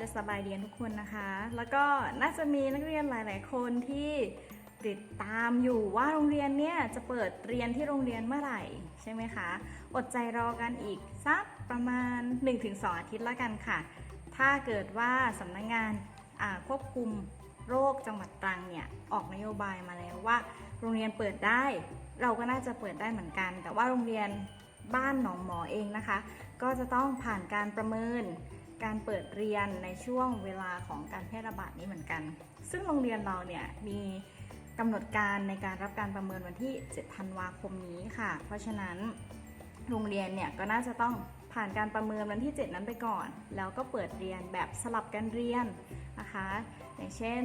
จะสบายเดีกันทุกคนนะคะ แล้วก็น่าจะมีนักเรียนหลาย ๆ คนที่ติดตามอยู่ว่าโรงเรียนเนี่ยจะเปิดเรียนที่โรงเรียนเมื่อไหร่ใช่ไหมคะ อดใจรอกันอีกสักประมาณ 1-2 อาทิตย์ละกันค่ะ ถ้าเกิดว่าสำนักงานควบคุมโรคจังหวัดตรังเนี่ยออกนโยบายมาแล้วว่า โรงเรียนเปิดได้ เราก็น่าจะเปิดได้เหมือนกัน แต่ว่าโรงเรียนบ้านหนองหมอเองนะคะ ก็จะต้องผ่านการประเมิน การเปิดเรียนในช่วงเวลาของการแพร่ระบาดนี้เหมือนกัน ซึ่งโรงเรียนเราเนี่ยมีกำหนดการในการรับการประเมินวันที่ 7 ธันวาคมนี้ค่ะ เพราะฉะนั้นโรงเรียนเนี่ยก็น่าจะต้องผ่านการประเมินวันที่ 7 นั้นไปก่อน แล้วก็เปิดเรียนแบบสลับกันเรียนนะคะ อย่างเช่น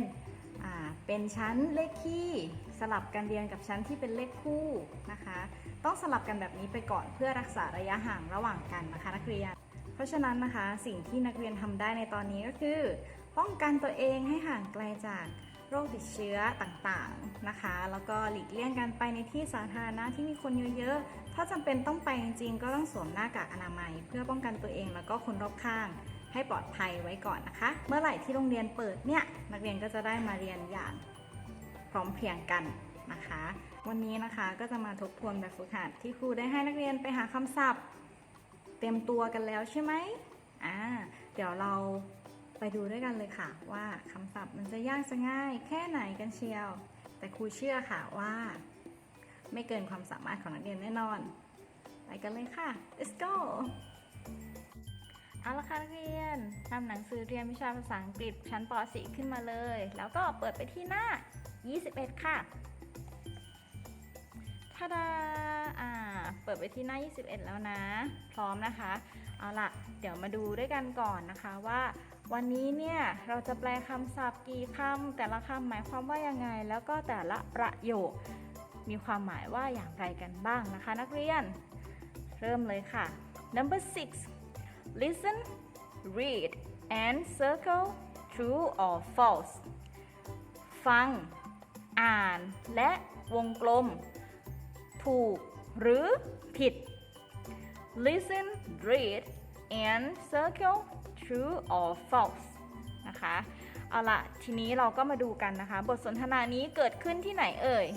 เป็นชั้นเลขคี่สลับกันเรียนกับชั้นที่เป็นเลขคู่นะคะ ต้องสลับกันแบบนี้ไปก่อนเพื่อรักษาระยะห่างระหว่างกันนะคะนักเรียน ราะฉะนั้นนะคะสิ่งที่นักเรียนทำได้ในตอนนี้ก็คือ ป้องกันตัวเองให้ห่างไกลจากโรคติดเชื้อต่างๆนะคะ แล้วก็หลีกเลี่ยงการไปในที่สาธารณะที่มีคนเยอะๆ ถ้าจำเป็นต้องไปจริงๆ ก็ต้องสวมหน้ากากอนามัย เพื่อป้องกันตัวเองแล้วก็คนรอบข้างให้ปลอดภัยไว้ก่อนนะคะ เมื่อไหร่ที่โรงเรียนเปิดเนี่ยนักเรียนก็จะได้มาเรียนอย่างพร้อมเพรียงกันนะคะ วันนี้นะคะก็จะมาทบทวนแบบฝึกหัดที่ครูได้ให้นักเรียนไปหาคำศัพท์ เตรียมตัวกันแล้วใช่ไหมอ่า เดี๋ยวเราไปดูด้วยกันเลยค่ะ ว่าคำศัพท์มันจะยากจะง่าย แค่ไหนกันเชียว แต่ครูเชื่อค่ะว่า ไม่เกินความสามารถของนักเรียนแน่นอน ไปกันเลยค่ะ let's go เอาละค่ะนักเรียนนำหนังสือเรียนวิชาภาษาอังกฤษชั้นป .4 ขึ้นมาเลย แล้วก็เปิดไปที่หน้า 21 ค่ะ ทาดาอ่า เปิดไปที่หน้า 21 แล้วนะ พร้อมนะคะ เอาล่ะเดี๋ยวมาดูด้วยกันก่อนนะคะว่า วันนี้เนี่ยเราจะแปลคำศัพท์กี่คำแต่ละคำหมายความว่ายังไง แล้วก็แต่ละประโยค มีความหมายว่าอย่างไรกันบ้างนะคะ นักเรียน เริ่มเลยค่ะ number six listen read and circle true or false ฟัง อ่าน และวงกลม ถูกหรือผิด listen read and circle true or false นะคะ เอาละทีนี้เราก็มาดูกันนะคะ บทสนทนานี้เกิดขึ้นที่ไหนเอ่ย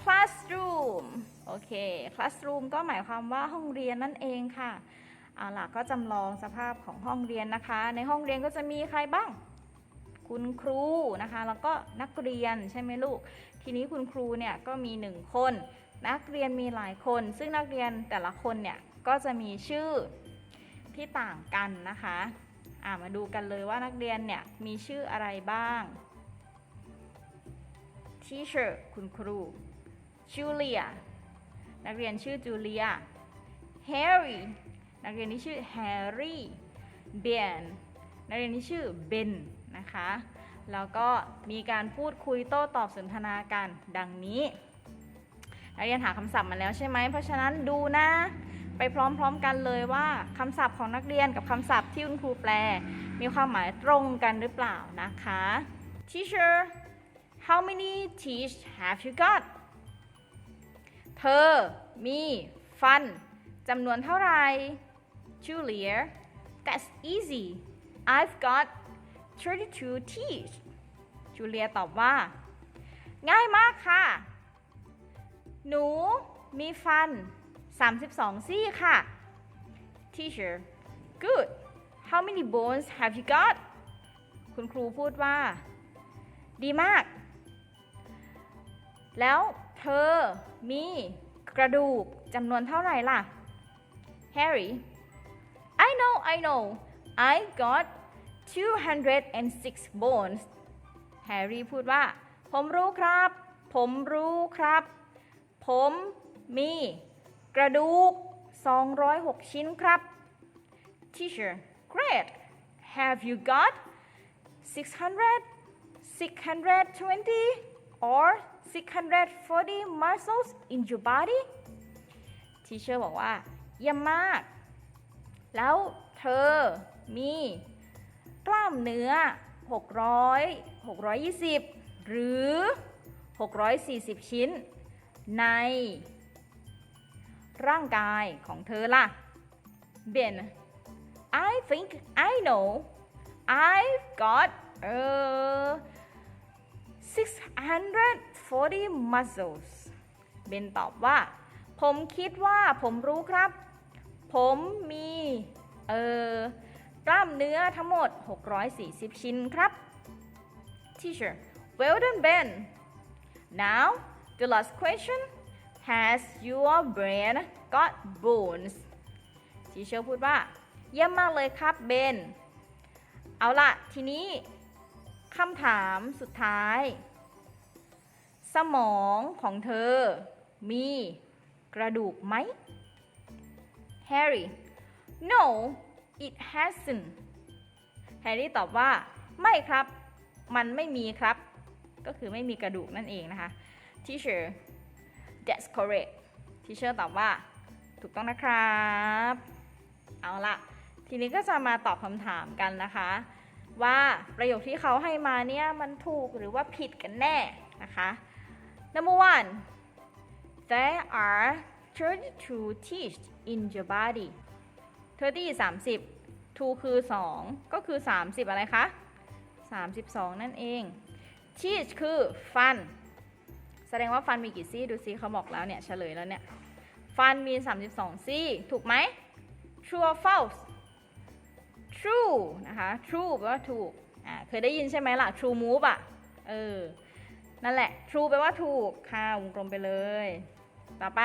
classroom โอเค classroom ก็หมายความว่าห้องเรียนนั่นเองค่ะ เอาล่ะก็จำลองสภาพของห้องเรียนนะคะ ในห้องเรียนก็จะมีใครบ้าง คุณครูนะคะ แล้วก็นักเรียนใช่ไหมลูก ทีนี้คุณครูเนี่ยก็มีหนึ่งคน นักเรียนมีหลายคน ซึ่งนักเรียนแต่ละคนเนี่ยก็จะมีชื่อที่ต่างกันนะคะอ่ามาดูกันเลยว่านักเรียนเนี่ยมีชื่ออะไรบ้าง teacher คุณครู Julia นักเรียนชื่อ Julia Harry นักเรียนที่ชื่อ Harry Ben นักเรียนที่ชื่อ Ben นะคะ แล้วก็มีการพูดคุยโต้ตอบสนทนากันดังนี้นักเรียนหาคำศัพท์มาแล้วใช่ไหม เพราะฉะนั้นดูนะ ไปพร้อมๆกันเลยว่าคำศัพท์ของนักเรียนกับคำศัพท์ที่คุณครูแปล มีความหมายตรงกันหรือเปล่านะคะ Teacher how many teeth have you got เธอมีฟันจำนวนเท่าไหร่ Julia that's easy I've got 32 teeth จูเลียตอบว่า ง่ายมากค่ะ หนูมีฟัน 32 ซี่ค่ะ Teacher good how many bones have you got คุณครูพูดว่า ดีมาก แล้วเธอมีกระดูกจำนวนเท่าไหร่ล่ะ Harry I know I know I got 206 bones Harry พูดว่า ผมรู้ครับ ผมรู้ครับ ผมมีกระดูก 206 ชิ้นครับ Teacher great have you got 600 620 or 640 muscles in your body Teacher บอกว่า เยี่ยมมาก แล้วเธอมี กล้ามเนื้อ 600 620 หรือ 640 ชิ้น ใน ร่างกายของเธอล่ะ Ben I think I know I've got uh 640 muscles เบนตอบว่า ผมคิดว่าผมรู้ครับ ผมมี เออ กล้ามเนื้อทั้งหมด 640 ชิ้นครับ Teacher well done Ben now the last question has your brain got bones Teacher พูดว่า เยี่ยมมากเลยครับเบนเอาละทีนี้คำถามสุดท้าย สมองของเธอมีกระดูกไหม Harry no it hasn't Harry ตอบว่า ไม่ครับ มันไม่มีครับ ก็คือไม่มีกระดูกนั่นเองนะคะ Teacher that's correct Teacher ตอบว่า ถูกต้องนะครับ เอาละทีนี้ก็จะมาตอบคำถามกันนะคะ ว่าประโยคที่เขาให้มาเนี่ยมันถูกหรือว่าผิดกันแน่นะคะ Number one there are 32 teeth in your body 30 30 2 คือ 2 ก็คือ 30 อะไรคะ 32 นั่นเอง teeth คือฟัน แสดงว่าฟันมีกี่ซี่ ดูซิเขาบอกแล้วเนี่ย เฉลยแล้วเนี่ย ฟันมี 32 ซี่ ถูกไหม true or false true นะคะ true แปลว่าถูก อ่า เคยได้ยินใช่ไหมล่ะ true move อะ เออ นั่นแหละ true แปลว่าถูก ค่ะ วงกลมไปเลย ต่อไป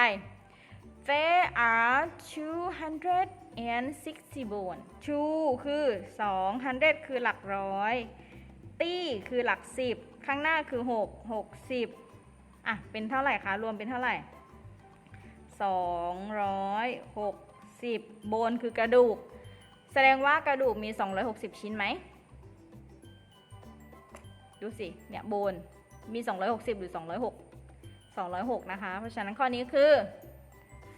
there are 260 bone two คือ 200 คือหลักร้อย ตี้คือหลัก 10 ข้างหน้าคือ 6 60 อะ เป็นเท่าไหร่คะ รวมเป็นเท่าไหร่ 260 โบนคือกระดูก แสดงว่ากระดูกมี 260 ชิ้นไหม ดูสิ เนี่ยโบน มี 260 หรือ 206 206 นะคะ เพราะฉะนั้นข้อนี้คือ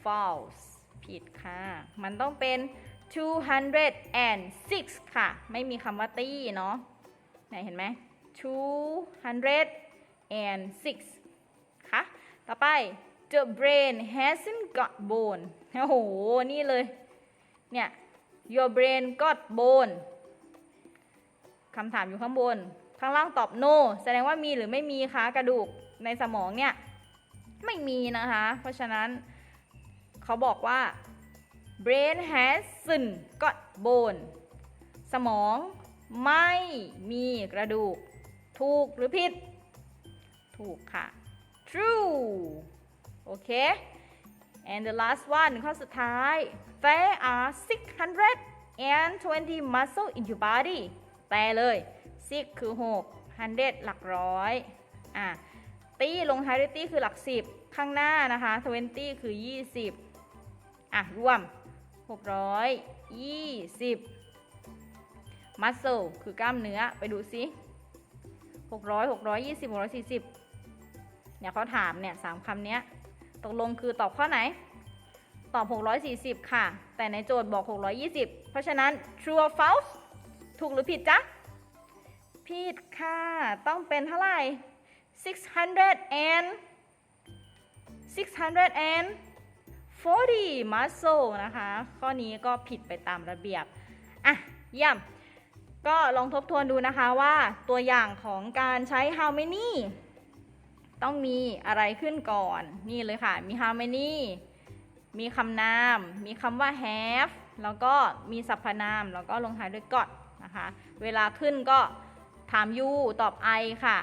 false ผิดค่ะ มันต้องเป็น 206 ค่ะ ไม่มีคำว่าตี้เนาะไหนเห็นไหม 206 ค่ะ ต่อไป the brain hasn't got bone โอ้โห นี่เลย เนี่ย your brain got bone คำถามอยู่ข้างบน ข้างล่างตอบ no แสดงว่ามีหรือไม่มีคะกระดูกในสมองเนี่ย ไม่มีนะคะ เพราะฉะนั้น เขาบอกว่า brain hasn't got bone สมองไม่มีกระดูก ถูกหรือผิด ถูกค่ะ true โอเค and the last one ข้อสุดท้าย there are 620 muscle in your body แปลเลย 6 คือ 6 100 หลักร้อยอะตี้ลงท้ายด้วยตี้คือหลัก 10 ข้างหน้านะคะ 20 คือ 20 อะรวม 620 muscle คือกล้ามเนื้อไปดูซิ 600 620 640เนี่ยเขาถามเนี่ยสามคำเนี้ยตกลงคือตอบข้อไหน ตอบ 640 ค่ะ แต่ในโจทย์บอก 620 เพราะฉะนั้น true or false ถูกหรือผิดจ๊ะ ผิดค่ะ ต้องเป็นเท่าไหร่ 600 and 600 and 40 muscle นะคะ ข้อนี้ก็ผิดไปตามระเบียบ อะ เยี่ยม ก็ลองทบทวนดูนะคะว่าตัวอย่างของการใช้ how many ต้องมีอะไรขึ้นก่อน นี่เลยค่ะ มี how many มีคำนาม มีคำว่า have แล้วก็มีสรรพนาม แล้วก็ลงท้ายด้วย got นะคะ เวลาขึ้นก็ถาม you ตอบ I ค่ะ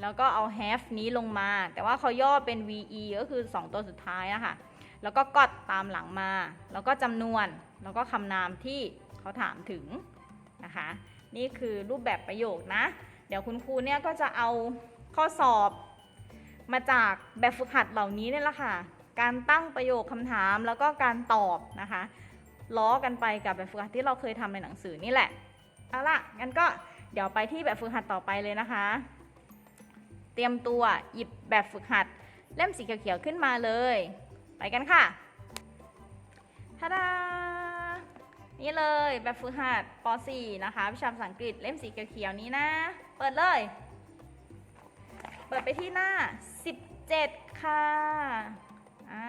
แล้วก็เอา have นี้ลงมา แต่ว่าเขาย่อเป็น ve ก็คือ 2 ตัวสุดท้ายนะคะ แล้วก็ got ตามหลังมา แล้วก็จำนวน แล้วก็คำนามที่เขาถามถึงนะคะ นี่คือรูปแบบประโยคนะ เดี๋ยวคุณครูเนี่ยก็จะเอาข้อสอบมาจากแบบฝึกหัดเหล่านี้เนี่ยแหละค่ะ การตั้งประโยคคำถามแล้วก็การตอบนะคะ ล้อกันไปกับแบบฝึกหัดที่เราเคยทำในหนังสือนี่แหละ เอาล่ะงั้นก็เดี๋ยวไปที่แบบฝึกหัดต่อไปเลยนะคะ เตรียมตัวหยิบแบบฝึกหัดเล่มสีเขียวๆขึ้นมาเลย ไปกันค่ะทาดา นี่เลยแบบฝึกหัดป .4 นะคะวิชาภาษาอังกฤษเล่มสีเขียวๆนี้นะ เปิดเลย เปิดไปที่หน้า 17 ค่ะอ่า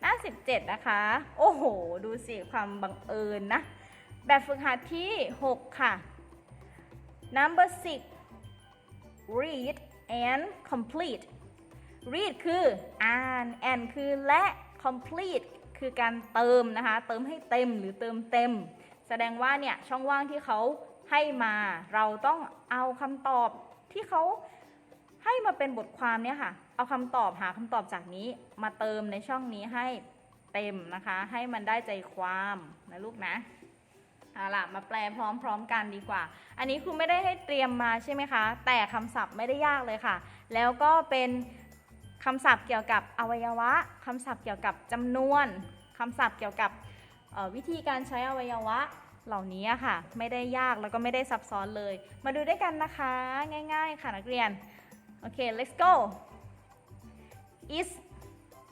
หน้า 17 นะคะ โอ้โห ดูสิความบังเอิญนะ แบบฝึกหัดที่ 6 ค่ะ number 6 read and complete read คืออ่าน and คือและ complete คือการเติมนะคะ เติมให้เต็มหรือเติมเต็ม แสดงว่าเนี่ยช่องว่างที่เขาให้มาเราต้องเอาคำตอบที่เขาให้มาเป็นบทความเนี่ยค่ะ เอาคำตอบหาคำตอบจากนี้มาเติมในช่องนี้ให้เต็มนะคะ ให้มันได้ใจความนะลูกนะเอาล่ะมาแปลพร้อมๆกันดีกว่า อันนี้ครูไม่ได้ให้เตรียมมาใช่ไหมคะ แต่คำศัพท์ไม่ได้ยากเลยค่ะ แล้วก็เป็น คำศัพท์เกี่ยวกับอวัยวะคำศัพท์เกี่ยวกับจำนวนคำศัพท์เกี่ยวกับวิธีการใช้อวัยวะเหล่านี้ค่ะ ไม่ได้ยากแล้วก็ไม่ได้ซับซ้อนเลย มาดูด้วยกันนะคะ ง่ายๆ ค่ะนักเรียน โอเค let's go is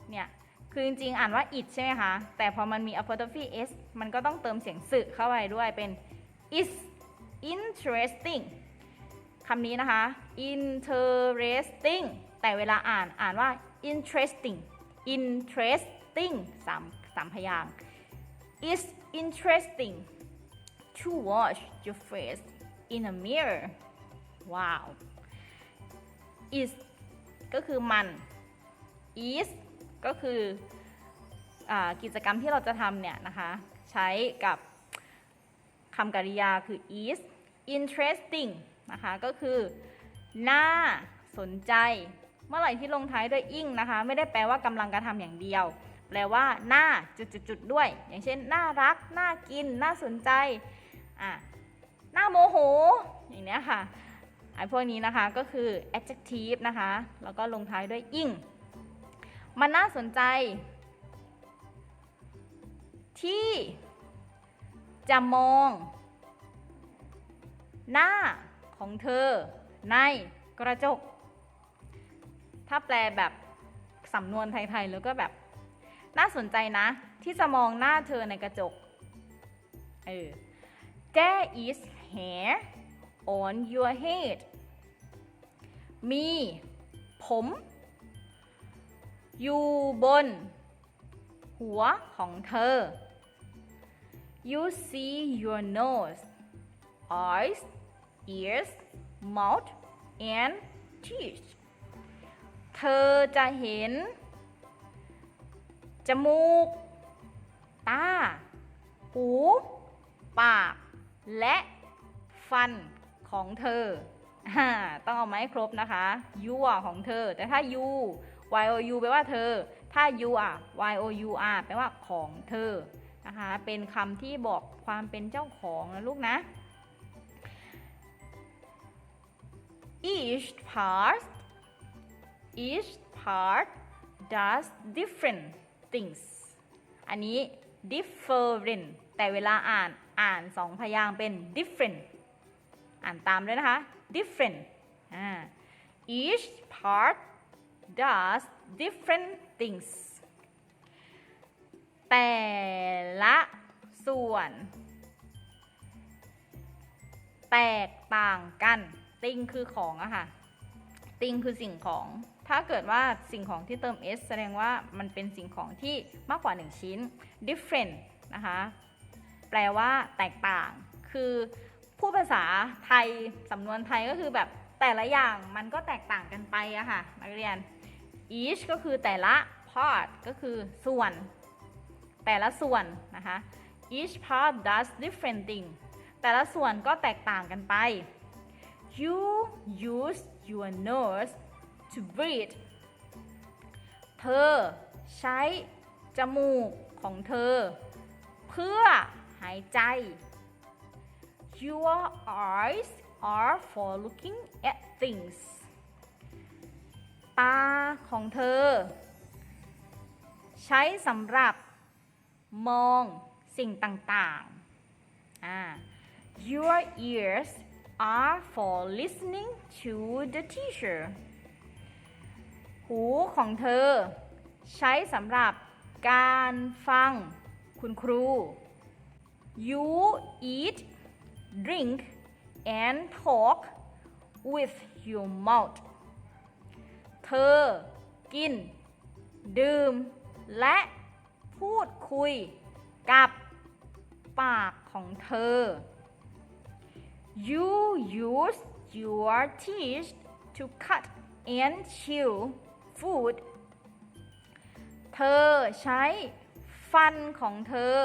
เนี่ย คือจริงๆ อ่านว่า it ใช่ไหมคะ แต่พอมันมี apostrophe s มันก็ต้องเติมเสียงสึเข้าไปด้วยเป็น is interesting คำนี้นะคะ interesting แต่เวลาอ่านอ่านว่า interesting interesting สามสามพยางค์ is interesting to watch your face in a mirror ว้าว is ก็คือมัน is ก็คืออกิจกรรมที่เราจะทำเนี่ยนะคะ ใช้กับคำกริยาคือ is interesting นะคะ ก็คือ น่าสนใจ เมื่อไหร่ที่ลงท้ายด้วย ing นะคะ ไม่ได้แปลว่ากำลังกระทำอย่างเดียว แปลว่าหน่าจุดๆด้วย อย่างเช่น น่ารัก น่ากิน น่าสนใจอะน่าโมโห อย่างเนี้ยค่ะไอ้พวกนี้นะคะก็คือ adjective นะคะ แล้วก็ลงท้ายด้วย ing มันน่าสนใจ ที่ จะมอง หน้าของเธอ ในกระจก ถ้าแปลแบบสำนวนไทยๆแล้วก็แบบน่าสนใจนะ ที่จะมองหน้าเธอในกระจก เออ There is hair on your head มีผม อยู่บน หัวของเธอ You see your nose eyes ears mouth and teeth เธอจะเห็น จมูก ตา หู ปาก และฟันของเธอ ต้องเอามาให้ครบนะคะ you ของเธอ แต่ถ้า you y o u แปลว่าเธอ ถ้า you อะ y o u r แปลว่าของเธอ นะคะ เป็นคำที่บอกความเป็นเจ้าของนะลูกนะ each part each part does different things อันนี้ different แต่เวลาอ่านอ่านสองพยางค์เป็น different อ่านตามด้วยนะคะ different อ each part does different things แต่ละส่วน แตกต่างกัน ติงคือของอะค่ะ ติงคือสิ่งของ ถ้าเกิดว่าสิ่งของที่เติม s แสดงว่ามันเป็นสิ่งของที่มากกว่า 1 ชิ้น different นะคะ แปลว่าแตกต่าง คือผู้ภาษาไทย สำนวนไทยก็คือแบบแต่ละอย่างมันก็แตกต่างกันไปอะค่ะนักเรียน each ก็คือแต่ละ part ก็คือส่วน แต่ละส่วนนะคะ each part does different thing แต่ละส่วนก็แตกต่างกันไป you use your nose to breathe เธอใช้จมูกของเธอ เพื่อหายใจ your eyes are for looking at things ตาของเธอ ใช้สำหรับมองสิ่งต่างๆ Your ears are for listening to the teacher หูของเธอ ใช้สำหรับการฟังคุณครู You eat drink and talk with your mouth เธอ กิน ดื่ม และพูดคุยกับปากของเธอ you use your teeth to cut and chew food เธอใช้ฟันของเธอ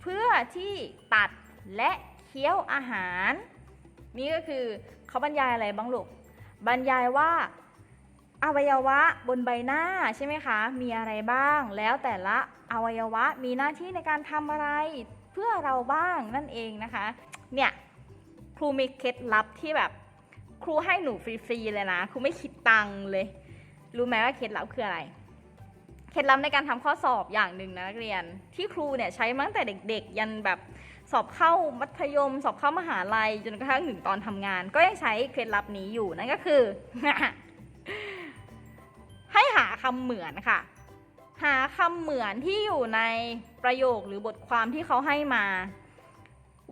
เพื่อที่ตัดและเคี้ยวอาหาร นี่ก็คือเขาบรรยายอะไรบ้างลูก บรรยายว่าอวัยวะบนใบหน้าใช่ไหมคะ มีอะไรบ้าง แล้วแต่ละอวัยวะมีหน้าที่ในการทำอะไร เพื่อเราบ้างนั่นเองนะคะ เนี่ยครูมีเคล็ดลับที่แบบ ครูให้หนูฟรีๆเลยนะ ครูไม่คิดตังค์เลย รู้ไหมว่าเคล็ดลับคืออะไร เคล็ดลับในการทำข้อสอบอย่างหนึ่งนะนักเรียน ที่ครูเนี่ยใช้มาตั้งแต่เด็ก ๆ ยันแบบสอบเข้ามัธยม สอบเข้ามหาลัยจนกระทั่งถึงตอนทำงาน ก็ยังใช้เคล็ดลับนี้อยู่นั่นก็คือ ให้หาคำเหมือนค่ะ หาคำเหมือนที่อยู่ในประโยคหรือบทความที่เขาให้มา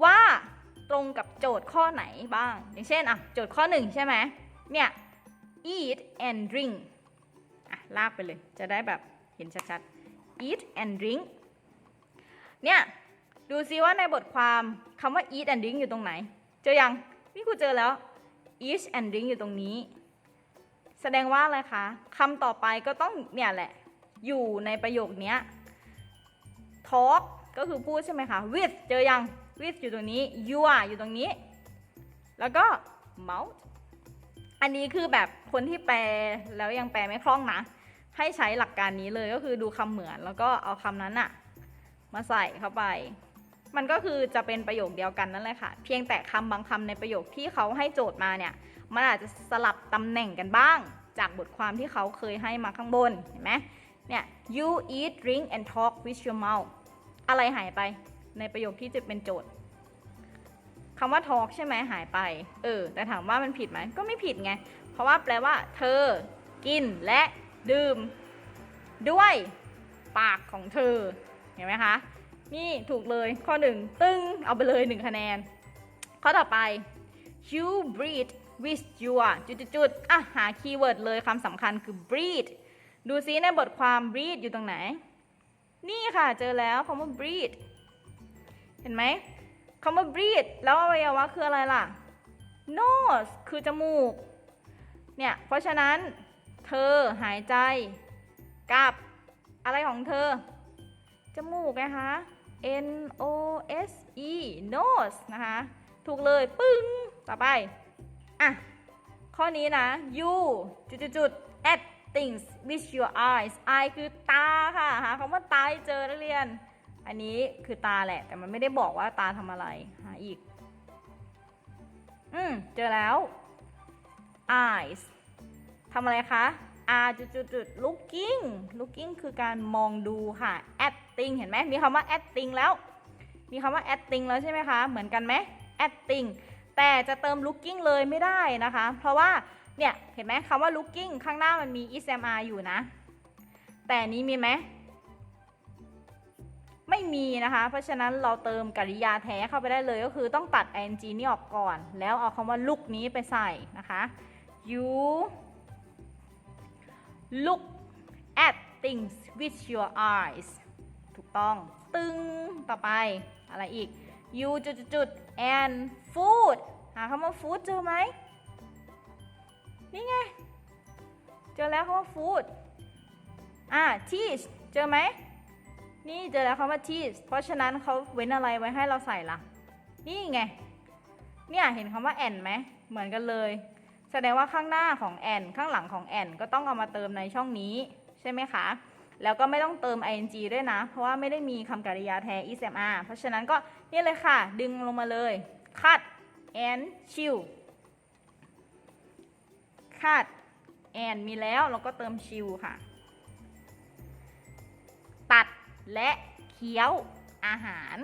ว่าตรงกับโจทย์ข้อไหนบ้าง อย่างเช่นอะโจทย์ข้อหนึ่งใช่ไหมเนี่ย eat and drink ลากไปเลย จะได้แบบเห็นชัดๆ eat and drink เนี่ยดูซิว่าในบทความคำว่า eat and drink อยู่ตรงไหน เจอยังนี่ครูเจอแล้ว eat and drink อยู่ตรงนี้ แสดงว่าอะไรคะคำต่อไปก็ต้องเนี่ยแหละ อยู่ในประโยคนี้ talk ก็คือพูดใช่ไหมคะ with เจอยัง with อยู่ตรงนี้ you are อยู่ตรงนี้ แล้วก็ mouth อันนี้คือแบบคนที่แปลแล้วยังแปลไม่คล่องนะ ให้ใช้หลักการนี้เลยก็คือดูคำเหมือนแล้วก็เอาคำนั้นอะมาใส่เข้าไป มันก็คือจะเป็นประโยคเดียวกันนั่นแหละค่ะ เพียงแต่คำบางคำในประโยคที่เขาให้โจทย์มาเนี่ย มันอาจจะสลับตำแหน่งกันบ้าง จากบทความที่เขาเคยให้มาข้างบน เห็นไหมเนี่ย you eat drink and talk with your mouth อะไรหายไปในประโยคที่จะเป็นโจทย์คำว่า talk ใช่ไหมหายไป เออ แต่ถามว่ามันผิดไหมก็ไม่ผิดไง เพราะว่าแปลว่า เธอ กินและ ดื่ม ด้วยปากของเธอ เห็นไหมคะ นี่ถูกเลยข้อหนึ่งตึ้งเอาไปเลยหนึ่งคะแนน ข้อต่อไป you breathe with your จุดๆๆอะหาคีย์เวิร์ดเลยคำสำคัญคือ breathe ดูซิในบทความ breathe อยู่ตรงไหน นี่ค่ะเจอแล้วคำว่า breathe เห็นไหมคำว่า breathe แล้วอวัยวะคืออะไรล่ะ nose คือจมูก เนี่ย เพราะฉะนั้น เธอหายใจ กับอะไรของเธอ จมูกนะคะ N O S E nose นะคะ ถูกเลยปึ้ง ต่อไป อะ ข้อนี้นะ you จุดจุดๆ at things with your eyes eye คือตาค่ะหาคำว่าตาเจอนักเรียน อันนี้คือตาแหละ แต่มันไม่ได้บอกว่าตาทำอะไร หาอีก อืม เจอแล้ว eyes ทำอะไรคะ R จุดจุดจุด looking looking คือการมองดูค่ะ acting เห็นไหมมีคำว่า acting แล้ว มีคำว่า acting แล้วใช่ไหมคะ เหมือนกันไหม acting แต่จะเติม looking เลยไม่ได้นะคะ เพราะว่า เนี่ย เห็นไหมคำว่า looking ข้างหน้ามันมี ismr อยู่นะ แต่นนี้มีไหม ไม่มีนะคะ เพราะฉะนั้นเราเติมกริยาแท้เข้าไปได้เลยก็คือต้องตัด ing นี่ออกก่อน แล้วเอาคำว่า look นี้ไปใส่นะคะ you look at things with your eyes ถูกต้อง ตึง ต่อไป อะไรอีก you จุดจุดจุด and food หาคำว่า food เจอไหม นี่ไง เจอแล้วคำว่า food อ่า teach เจอไหม นี่เจอแล้วคำว่า teach เพราะฉะนั้นเขาเว้นอะไรไว้ให้เราใส่ล่ะ นี่ไง เนี่ย เห็นคำว่า and ไหม เหมือนกันเลย แสดงว่าข้างหน้าของ and ข้างหลังของ and ก็ต้องเอามาเติมในช่องนี้ใช่ไหมคะ แล้วก็ไม่ต้องเติม ing ด้วยนะ เพราะว่าไม่ได้มีคำกริยาแท้ ismr เพราะฉะนั้นก็นี่เลยค่ะ ดึงลงมาเลย cut and chill cut and มีแล้วเราก็เติม chill ค่ะ ตัดและเคี้ยวอาหาร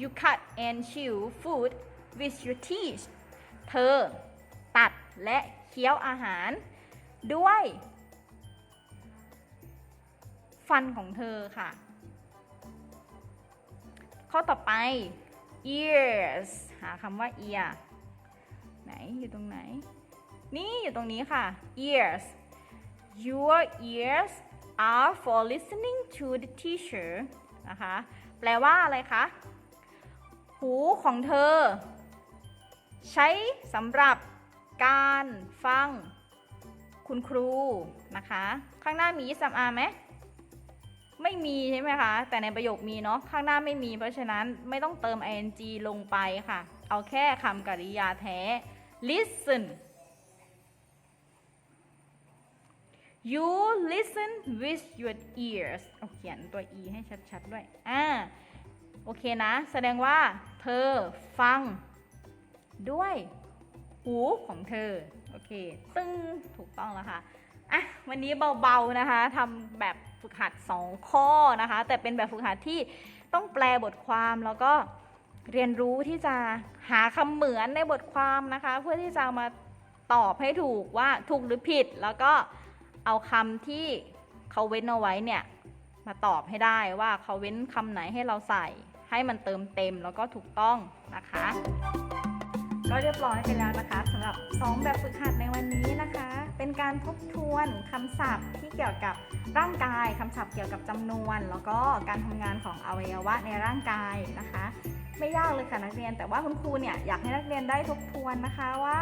you cut and chew food with your teeth เธอ ตัด และเคี้ยวอาหารด้วย ฟันของเธอค่ะ ข้อต่อไป ears หาคำว่า ear ไหนอยู่ตรงไหน นี่อยู่ตรงนี้ค่ะ ears your ears are for listening to the teacher นะคะ แปลว่าอะไรคะ หูของเธอ ใช้สำหรับ การฟังคุณครูนะคะ ข้างหน้ามียิสมอาไหมไม่มีใช่ไหมคะ แต่ในประโยคมีเนาะข้างหน้าไม่มี เพราะฉะนั้นไม่ต้องเติม ing ลงไปค่ะ เอาแค่คำกริยาแท้ listen you listen with your ears เอาเขียนตัว e ให้ชัดๆด้วย อ่า โอเคนะ แสดงว่าเธอฟังด้วย หูของเธอ โอเคตึ้งถูกต้องแล้วค่ะอะวันนี้เบาๆนะคะทำแบบฝึกหัด 2 ข้อนะคะ แต่เป็นแบบฝึกหัดที่ต้องแปลบทความแล้วก็เรียนรู้ที่จะหาคำเหมือนในบทความนะคะ เพื่อที่จะมาตอบให้ถูกว่าถูกหรือผิด แล้วก็เอาคำที่เขาเว้นเอาไว้เนี่ยมาตอบให้ได้ว่าเขาเว้นคำไหนให้เราใส่ ให้มันเติมเต็มแล้วก็ถูกต้องนะคะ ก็เรียบร้อยไปแล้วนะคะสำหรับ 2 แบบฝึกหัดในวันนี้นะคะ เป็นการทบทวนคำศัพท์ที่เกี่ยวกับร่างกายคำศัพท์เกี่ยวกับจำนวน แล้วก็การทำงานของอวัยวะในร่างกายนะคะ ไม่ยากเลยค่ะนักเรียน แต่ว่าคุณครูเนี่ยอยากให้นักเรียนได้ทบทวนนะคะว่า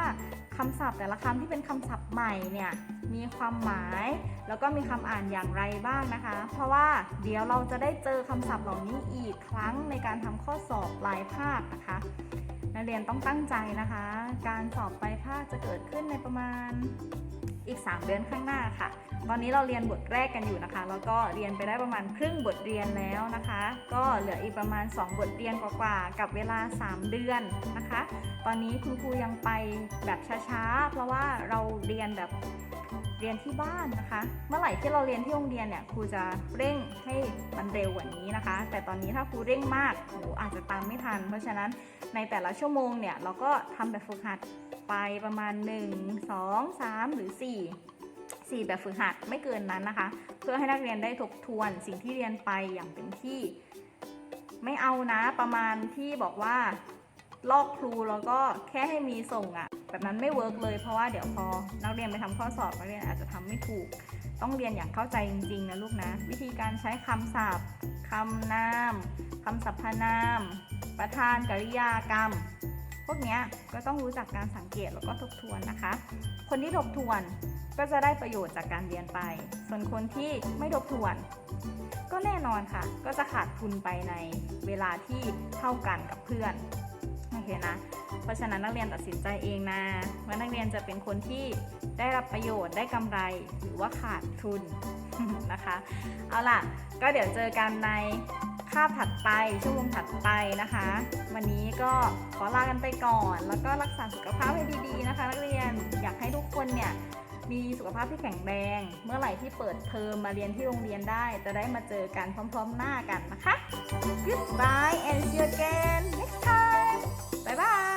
คำศัพท์แต่ละคำที่เป็นคำศัพท์ใหม่เนี่ยมีความหมาย แล้วก็มีคำอ่านอย่างไรบ้างนะคะ เพราะว่าเดี๋ยวเราจะได้เจอคำศัพท์เหล่านี้อีกครั้งในการทำข้อสอบปลายภาคนะคะ นักเรียนต้องตั้งใจนะคะ การสอบปภาคจะเกิดขึ้นในประมาณอีก 3 เดือนข้างหน้าค่ะ ตอนนี้เราเรียนบทแรกกันอยู่นะคะ แล้วก็เรียนไปได้ประมาณครึ่งบทเรียนแล้วนะคะ ก็เหลืออีกประมาณ 2 บทเรียนกว่าๆ กับเวลา 3 เดือนนะคะ ตอนนี้คุณครูยังไปแบบช้าๆ เพราะว่าเราเรียนแบบ เรียนที่บ้านนะคะ เมื่อไหร่ที่เราเรียนที่โรงเรียนเนี่ยครูจะเร่งให้มันเร็วกว่านี้นะคะ แต่ตอนนี้ถ้าครูเร่งมากหนูอาจจะตามไม่ทัน เพราะฉะนั้นในแต่ละชั่วโมงเนี่ยเราก็ทำแบบฝึกหัดไปประมาณ 1 2 3 หรือ 4 4 แบบฝึกหัดไม่เกินนั้นนะคะ เพื่อให้นักเรียนได้ทบทวนสิ่งที่เรียนไปอย่างเต็มที่ ไม่เอานะประมาณที่บอกว่าลอกครูแล้วก็แค่ให้มีส่งอะ แบบนั้นไม่เวิร์กเลยเพราะว่าเดี๋ยวพอนักเรียนไปทำข้อสอบนักเรียนอาจจะทำไม่ถูก ต้องเรียนอย่างเข้าใจจริงๆนะลูกนะ วิธีการใช้คำศัพท์คำนามคำสรรพนาม ประธานกริยากรรม พวกนี้ก็ต้องรู้จักการสังเกตแล้วก็ทบทวนนะคะ คนที่ทบทวนก็จะได้ประโยชน์จากการเรียนไป ส่วนคนที่ไม่ทบทวน ก็แน่นอนค่ะ ก็จะขาดทุนไปในเวลาที่เท่ากันกับเพื่อนโอเคนะ เพราะฉะนั้นนักเรียนตัดสินใจเองนะว่านักเรียนจะเป็นคนที่ได้รับประโยชน์ได้กำไรหรือว่าขาดทุนนะคะ เอาล่ะ ก็เดี๋ยวเจอกันในคาบถัดไปชั่วโมงถัดไปนะคะ วันนี้ก็ขอลากันไปก่อน แล้วก็รักษาสุขภาพให้ดีๆนะคะ นักเรียนอยากให้ทุกคนเนี่ยมีสุขภาพที่แข็งแรง เมื่อไหร่ที่เปิดเทอมมาเรียนที่โรงเรียนได้ จะได้มาเจอกันพร้อมๆหน้ากันนะคะ Goodbye and see you again next time บ๊ายบาย